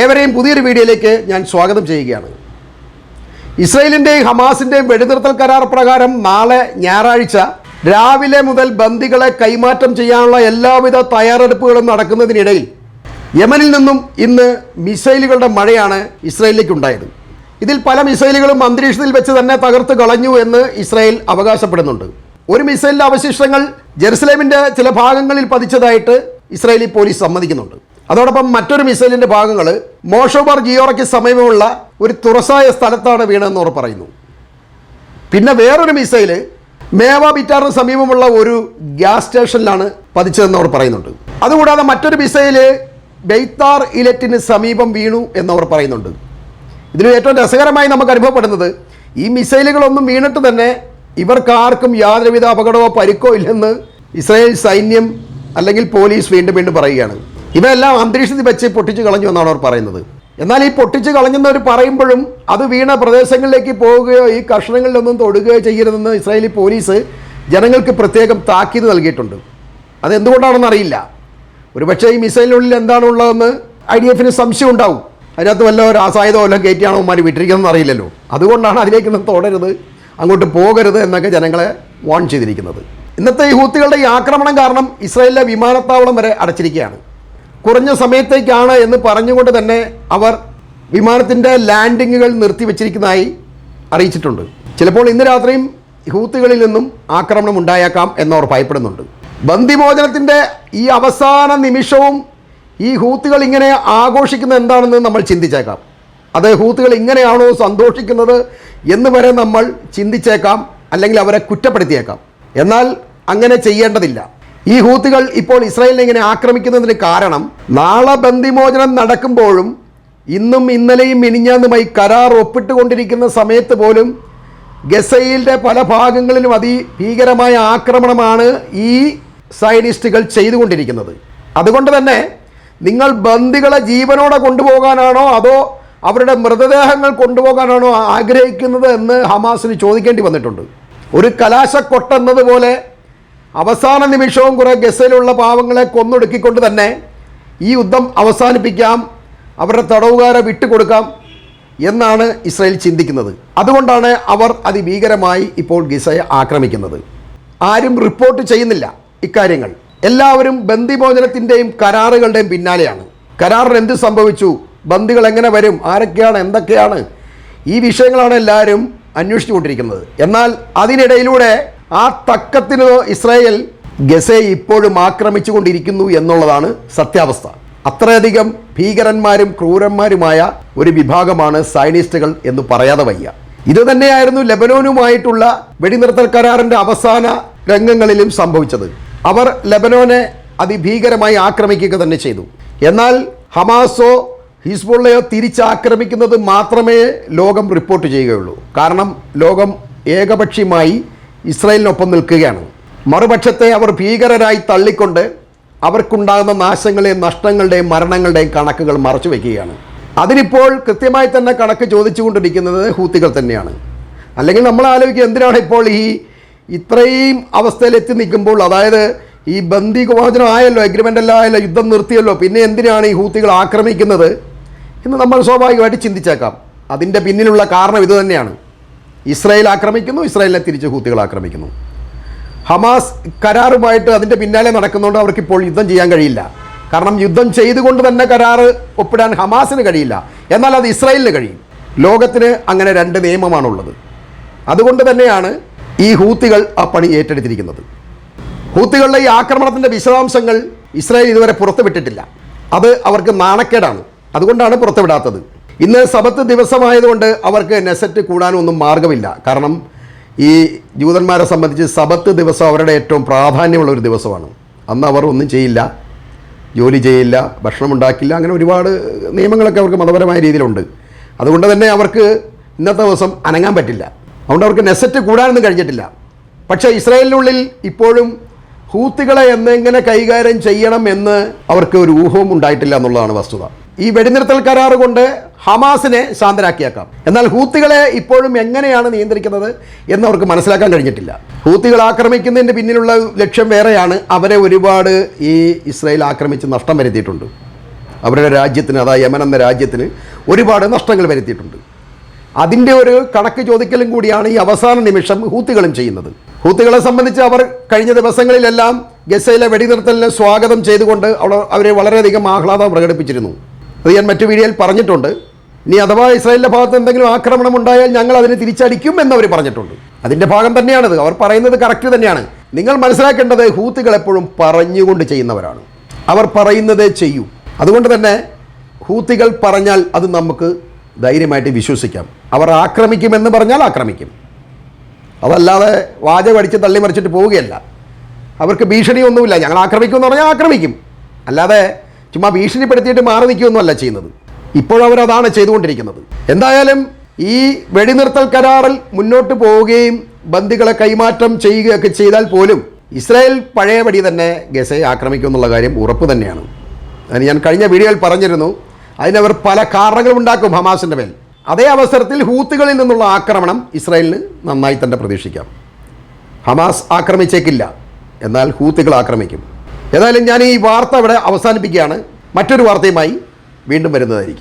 ഏവരെയും പുതിയൊരു വീഡിയോയിലേക്ക് ഞാൻ സ്വാഗതം ചെയ്യുകയാണ്. ഇസ്രയേലിന്റെയും ഹമാസിന്റെയും വെടിനിർത്തൽ കരാർ പ്രകാരം നാളെ ഞായറാഴ്ച രാവിലെ മുതൽ ബന്ദികളെ കൈമാറ്റം ചെയ്യാനുള്ള എല്ലാവിധ തയ്യാറെടുപ്പുകളും നടക്കുന്നതിനിടയിൽ യമനിൽ നിന്നും ഇന്ന് മിസൈലുകളുടെ മഴയാണ് ഇസ്രയേലിലേക്ക് ഉണ്ടായത് ഇതിൽ പല മിസൈലുകളും അന്തരീക്ഷത്തിൽ വെച്ച് തന്നെ തകർത്ത് കളഞ്ഞു എന്ന് ഇസ്രായേൽ അവകാശപ്പെടുന്നുണ്ട്. ഒരു മിസൈലിന്റെ അവശിഷ്ടങ്ങൾ ജെറുസലേമിന്റെ ചില ഭാഗങ്ങളിൽ പതിച്ചതായിട്ട് ഇസ്രായേലി പോലീസ് സമ്മതിക്കുന്നുണ്ട്. അതോടൊപ്പം മറ്റൊരു മിസൈലിന്റെ ഭാഗങ്ങൾ മോഷോബാർ ജിയോറയ്ക്ക് സമീപമുള്ള ഒരു തുറസായ സ്ഥലത്താണ് വീണതെന്ന് അവർ പറയുന്നു. പിന്നെ വേറൊരു മിസൈൽ മേവ ബിറ്റാറിന് സമീപമുള്ള ഒരു ഗ്യാസ് സ്റ്റേഷനിലാണ് പതിച്ചതെന്ന് അവർ പറയുന്നുണ്ട്. അതുകൂടാതെ മറ്റൊരു മിസൈൽ ബെയ്ത്താർ ഇലറ്റിന് സമീപം വീണു എന്നവർ പറയുന്നുണ്ട്. ഇതിൽ ഏറ്റവും രസകരമായി നമുക്ക് അനുഭവപ്പെടുന്നത് ഈ മിസൈലുകളൊന്നും വീണിട്ട് തന്നെ ഇവർക്കാർക്കും യാതൊരുവിധ അപകടമോ പരിക്കോ ഇല്ലെന്ന് ഇസ്രായേൽ സൈന്യം അല്ലെങ്കിൽ പോലീസ് വീണ്ടും വീണ്ടും പറയുകയാണ്. ഇവയെല്ലാം അന്തരീക്ഷത്തിൽ വെച്ച് പൊട്ടിച്ച് കളഞ്ഞു എന്നാണ് അവർ പറയുന്നത്. എന്നാൽ ഈ പൊട്ടിച്ച് കളഞ്ഞെന്നവർ പറയുമ്പോഴും അത് വീണ പ്രദേശങ്ങളിലേക്ക് പോവുകയോ ഈ കഷ്ണങ്ങളിലൊന്നും തൊടുകയോ ചെയ്യരുതെന്ന് ഇസ്രായേലി പോലീസ് ജനങ്ങൾക്ക് പ്രത്യേകം താക്കീത് നൽകിയിട്ടുണ്ട്. അതെന്തുകൊണ്ടാണെന്ന് അറിയില്ല. ഒരുപക്ഷേ ഈ മിസൈലിനുള്ളിൽ എന്താണുള്ളതെന്ന് ഐ ഡി എഫിന് സംശയം ഉണ്ടാവും. അതിനകത്ത് വല്ല രാസായുധം വല്ലതും കയറ്റിയാണോ ഉമ്മാർ വിട്ടിരിക്കുന്നതെന്ന് അറിയില്ലല്ലോ. അതുകൊണ്ടാണ് അതിലേക്ക് അതിലേക്കൊന്നും തൊടരുത് അങ്ങോട്ട് പോകരുത് എന്നൊക്കെ ജനങ്ങളെ വാൺ ചെയ്തിരിക്കുന്നത്. ഇന്നത്തെ ഈ ഹൂത്തികളുടെ ഈ ആക്രമണം കാരണം ഇസ്രായേലിലെ വിമാനത്താവളം വരെ അടച്ചിരിക്കുകയാണ്. കുറഞ്ഞ സമയത്തേക്കാണ് എന്ന് പറഞ്ഞുകൊണ്ട് തന്നെ അവർ വിമാനത്തിന്റെ ലാൻഡിങ്ങുകൾ നിർത്തിവെച്ചിരിക്കുന്നതായി അറിയിച്ചിട്ടുണ്ട്. ചിലപ്പോൾ ഇന്ന് രാത്രിയും ഹൂത്തുകളിൽ നിന്നും ആക്രമണം ഉണ്ടായേക്കാം എന്നവർ ഭയപ്പെടുന്നുണ്ട്. ബന്ദിമോചനത്തിന്റെ ഈ അവസാന നിമിഷവും ഈ ഹൂത്തുകൾ ഇങ്ങനെ ആഘോഷിക്കുന്നത് എന്താണെന്ന് നമ്മൾ ചിന്തിച്ചേക്കാം. അത് ഹൂത്തുകൾ ഇങ്ങനെയാണോ സന്തോഷിക്കുന്നത് എന്ന് വരെ നമ്മൾ ചിന്തിച്ചേക്കാം അല്ലെങ്കിൽ അവരെ കുറ്റപ്പെടുത്തിയേക്കാം. എന്നാൽ അങ്ങനെ ചെയ്യേണ്ടതില്ല. ഈ ഹൂത്തുകൾ ഇപ്പോൾ ഇസ്രായേലിനെ ഇങ്ങനെ ആക്രമിക്കുന്നതിന് കാരണം നാളെ ബന്ദിമോചനം നടക്കുമ്പോഴും ഇന്നും ഇന്നലെയും മിനിഞ്ഞാന്നുമായി കരാർ ഒപ്പിട്ടുകൊണ്ടിരിക്കുന്ന സമയത്ത് പോലും ഗസയിലെ പല ഭാഗങ്ങളിലും അതിഭീകരമായ ആക്രമണമാണ് ഈ സൈനിസ്റ്റുകൾ ചെയ്തുകൊണ്ടിരിക്കുന്നത്. അതുകൊണ്ട് തന്നെ നിങ്ങൾ ബന്ദികളെ ജീവനോടെ കൊണ്ടുപോകാനാണോ അതോ അവരുടെ മൃതദേഹങ്ങൾ കൊണ്ടുപോകാനാണോ ആഗ്രഹിക്കുന്നത് എന്ന് ഹമാസിന് ചോദിക്കേണ്ടി വന്നിട്ടുണ്ട്. ഒരു കലാശക്കൊട്ടെന്നതുപോലെ അവസാന നിമിഷവും കുറേ ഗസയിലുള്ള പാവങ്ങളെ കൊന്നൊടുക്കിക്കൊണ്ട് തന്നെ ഈ യുദ്ധം അവസാനിപ്പിക്കാം അവരുടെ തടവുകാരെ വിട്ടുകൊടുക്കാം എന്നാണ് ഇസ്രായേൽ ചിന്തിക്കുന്നത്. അതുകൊണ്ടാണ് അവർ അതിഭീകരമായി ഇപ്പോൾ ഗിസയെ ആക്രമിക്കുന്നത്. ആരും റിപ്പോർട്ട് ചെയ്യുന്നില്ല ഇക്കാര്യങ്ങൾ. എല്ലാവരും ബന്ദിമോചനത്തിന്റെയും കരാറുകളുടെയും പിന്നാലെയാണ്. കരാറിന് എന്ത് സംഭവിച്ചു? ബന്ദികൾ എങ്ങനെ വരും? ആരൊക്കെയാണ്? എന്തൊക്കെയാണ്? ഈ വിഷയങ്ങളാണ് എല്ലാവരും അന്വേഷിച്ചുകൊണ്ടിരിക്കുന്നത്. എന്നാൽ അതിനിടയിലൂടെ ആ തക്കത്തിന് ഇസ്രായേൽ ഗസയെ ഇപ്പോഴും ആക്രമിച്ചുകൊണ്ടിരിക്കുന്നു എന്നുള്ളതാണ് സത്യാവസ്ഥ. അത്രയധികം ഭീകരന്മാരും ക്രൂരന്മാരുമായ ഒരു വിഭാഗമാണ് സൈനിസ്റ്റുകൾ എന്ന് പറയാതെ വയ്യ. ഇത് തന്നെയായിരുന്നു ലബനോനുമായിട്ടുള്ള വെടിനിർത്തൽ കരാറിന്റെ അവസാന രംഗങ്ങളിലും സംഭവിച്ചത്. അവർ ലബനോനെ അതിഭീകരമായി ആക്രമിക്കുക തന്നെ ചെയ്തു. എന്നാൽ ഹമാസോ ഹിസ്ബുള്ളയോ തിരിച്ചാക്രമിക്കുന്നത് മാത്രമേ ലോകം റിപ്പോർട്ട് ചെയ്യുകയുള്ളൂ. കാരണം ലോകം ഏകപക്ഷീയമായി ഇസ്രായേലിനൊപ്പം നിൽക്കുകയാണ്. മറുപക്ഷത്തെ അവർ ഭീകരരായി തള്ളിക്കൊണ്ട് അവർക്കുണ്ടാകുന്ന നാശങ്ങളെയും നഷ്ടങ്ങളുടെയും മരണങ്ങളുടെയും കണക്കുകൾ മറച്ചു വയ്ക്കുകയാണ് അതിനിപ്പോൾ കൃത്യമായി തന്നെ കണക്ക് ചോദിച്ചുകൊണ്ടിരിക്കുന്നത് ഹൂത്തികൾ തന്നെയാണ്. അല്ലെങ്കിൽ നമ്മൾ ആലോചിക്കുക എന്തിനാണ് ഇപ്പോൾ ഈ ഇത്രയും അവസ്ഥയിലെത്തി നിൽക്കുമ്പോൾ അതായത് ഈ ബന്ദി മോചനം ആയല്ലോ എഗ്രിമെന്റ് ആയല്ലോ യുദ്ധം നിർത്തിയല്ലോ പിന്നെ എന്തിനാണ് ഈ ഹൂത്തികൾ ആക്രമിക്കുന്നത് എന്ന് നമ്മൾ സ്വാഭാവികമായിട്ട് ചിന്തിച്ചേക്കാം. അതിന്റെ പിന്നിലുള്ള കാരണം ഇത് തന്നെയാണ്. ഇസ്രായേൽ ആക്രമിക്കുന്നു ഇസ്രായേലിനെ തിരിച്ച് ഹൂത്തികൾ ആക്രമിക്കുന്നു. ഹമാസ് കരാറുമായിട്ട് അതിന്റെ പിന്നാലെ നടക്കുന്നതുകൊണ്ട് അവർക്ക് ഇപ്പോൾ യുദ്ധം ചെയ്യാൻ കഴിയില്ല. കാരണം യുദ്ധം ചെയ്തുകൊണ്ട് തന്നെ കരാറ് ഒപ്പിടാൻ ഹമാസിന് കഴിയില്ല. എന്നാൽ അത് ഇസ്രായേലിന് കഴിയും. ലോകത്തിന് അങ്ങനെ രണ്ട് നിയമമാണുള്ളത്. അതുകൊണ്ട് തന്നെയാണ് ഈ ഹൂത്തികൾ ആ പണി ഏറ്റെടുത്തിരിക്കുന്നത്. ഹൂത്തികളുടെ ഈ ആക്രമണത്തിന്റെ വിശദാംശങ്ങൾ ഇസ്രായേൽ ഇതുവരെ പുറത്തുവിട്ടിട്ടില്ല. അത് അവർക്ക് നാണക്കേടാണ്. അതുകൊണ്ടാണ് പുറത്തുവിടാത്തത്. ഇന്ന് സബത്ത് ദിവസമായതുകൊണ്ട് അവർക്ക് നെസറ്റ് കൂടാനൊന്നും മാർഗമില്ല. കാരണം ഈ ജൂതന്മാരെ സംബന്ധിച്ച് സബത്ത് ദിവസം അവരുടെ ഏറ്റവും പ്രാധാന്യമുള്ള ഒരു ദിവസമാണ്. അന്ന് അവർ ഒന്നും ചെയ്യില്ല. ജോലി ചെയ്യില്ല. ഭക്ഷണം ഉണ്ടാക്കില്ല. അങ്ങനെ ഒരുപാട് നിയമങ്ങളൊക്കെ അവർക്ക് മതപരമായ രീതിയിലുണ്ട്. അതുകൊണ്ട് തന്നെ അവർക്ക് ഇന്നത്തെ ദിവസം അനങ്ങാൻ പറ്റില്ല. അതുകൊണ്ട് അവർക്ക് നെസറ്റ് കൂടാനൊന്നും കഴിഞ്ഞിട്ടില്ല. പക്ഷേ ഇസ്രായേലിനുള്ളിൽ ഇപ്പോഴും ഹൂത്തുകളെ എന്നെങ്ങനെ കൈകാര്യം ചെയ്യണം എന്ന് അവർക്ക് ഒരു ഊഹവും ഉണ്ടായിട്ടില്ല എന്നുള്ളതാണ് വസ്തുത. ഈ വെടിനിർത്തൽ കരാർ കൊണ്ട് ഹമാസിനെ ശാന്തരാക്കിയേക്കാം. എന്നാൽ ഹൂത്തികളെ ഇപ്പോഴും എങ്ങനെയാണ് നിയന്ത്രിക്കുന്നത് എന്ന് അവർക്ക് മനസ്സിലാക്കാൻ കഴിഞ്ഞിട്ടില്ല. ഹൂത്തികൾ ആക്രമിക്കുന്നതിന്റെ പിന്നിലുള്ള ലക്ഷ്യം വേറെയാണ്. അവരെ ഒരുപാട് ഈ ഇസ്രായേൽ ആക്രമിച്ച് നഷ്ടം വരുത്തിയിട്ടുണ്ട്. അവരുടെ രാജ്യത്തിന് അതായത് യമൻ എന്ന രാജ്യത്തിന് ഒരുപാട് നഷ്ടങ്ങൾ വരുത്തിയിട്ടുണ്ട്. അതിന്റെ ഒരു കണക്ക് ചോദിക്കലും കൂടിയാണ് ഈ അവസാന നിമിഷം ഹൂത്തികളും ചെയ്യുന്നത്. ഹൂത്തികളെ സംബന്ധിച്ച് അവർ കഴിഞ്ഞ ദിവസങ്ങളിലെല്ലാം ഗസയിലെ വെടിനിർത്തലിനെ സ്വാഗതം ചെയ്തുകൊണ്ട് അവർ അവരെ വളരെയധികം ആഹ്ലാദം പ്രകടിപ്പിച്ചിരുന്നു. അത് ഞാൻ മറ്റു വീഡിയോയിൽ പറഞ്ഞിട്ടുണ്ട് ഇനി അഥവാ ഇസ്രായേലിന്റെ ഭാഗത്ത് എന്തെങ്കിലും ആക്രമണം ഉണ്ടായാൽ ഞങ്ങൾ അതിനെ തിരിച്ചടിക്കും എന്നവർ പറഞ്ഞിട്ടുണ്ട്. അതിന്റെ ഭാഗം തന്നെയാണത്. അവർ പറയുന്നത് കറക്റ്റ് തന്നെയാണ്. നിങ്ങൾ മനസ്സിലാക്കേണ്ടത് ഹൂത്തുകൾ എപ്പോഴും പറഞ്ഞുകൊണ്ട് ചെയ്യുന്നവരാണ്. അവർ പറയുന്നതേ ചെയ്യൂ. അതുകൊണ്ട് തന്നെ ഹൂത്തികൾ പറഞ്ഞാൽ അത് നമുക്ക് ധൈര്യമായിട്ട് വിശ്വസിക്കാം. അവർ ആക്രമിക്കുമെന്ന് പറഞ്ഞാൽ ആക്രമിക്കും. അതല്ലാതെ വാചകം അടിച്ച് തള്ളി മറിച്ചിട്ട് പോവുകയല്ല. അവർക്ക് ഭീഷണിയൊന്നുമില്ല. ഞങ്ങൾ ആക്രമിക്കുമെന്ന് പറഞ്ഞാൽ ആക്രമിക്കും. അല്ലാതെ ചുമ്മാ ഭീഷണിപ്പെടുത്തിയിട്ട് മാറി നിൽക്കുകയൊന്നുമല്ല ചെയ്യുന്നത്. ഇപ്പോഴവരതാണ് ചെയ്തുകൊണ്ടിരിക്കുന്നത്. എന്തായാലും ഈ വെടിനിർത്തൽ കരാറിൽ മുന്നോട്ട് പോവുകയും ബന്ദികളെ കൈമാറ്റം ചെയ്യുകയൊക്കെ ചെയ്താൽ പോലും ഇസ്രായേൽ പഴയപടി തന്നെ ഗസയെ ആക്രമിക്കുമെന്നുള്ള കാര്യം ഉറപ്പ് തന്നെയാണ്. അതിന് ഞാൻ കഴിഞ്ഞ വീഡിയോയിൽ പറഞ്ഞിരുന്നു അതിനവർ പല കാരണങ്ങളും ഉണ്ടാക്കും ഹമാസിന്റെ മേൽ. അതേ അവസരത്തിൽ ഹൂത്തുകളിൽ നിന്നുള്ള ആക്രമണം ഇസ്രായേലിന് നന്നായി തന്നെ പ്രതീക്ഷിക്കാം. ഹമാസ് ആക്രമിച്ചേക്കില്ല എന്നാൽ ഹൂത്തുകൾ ആക്രമിക്കും. ഏതായാലും ഞാൻ ഈ വാർത്ത ഇവിടെ അവസാനിപ്പിക്കുകയാണ്. മറ്റൊരു വാർത്തയുമായി വീണ്ടും വരുന്നതായിരിക്കും.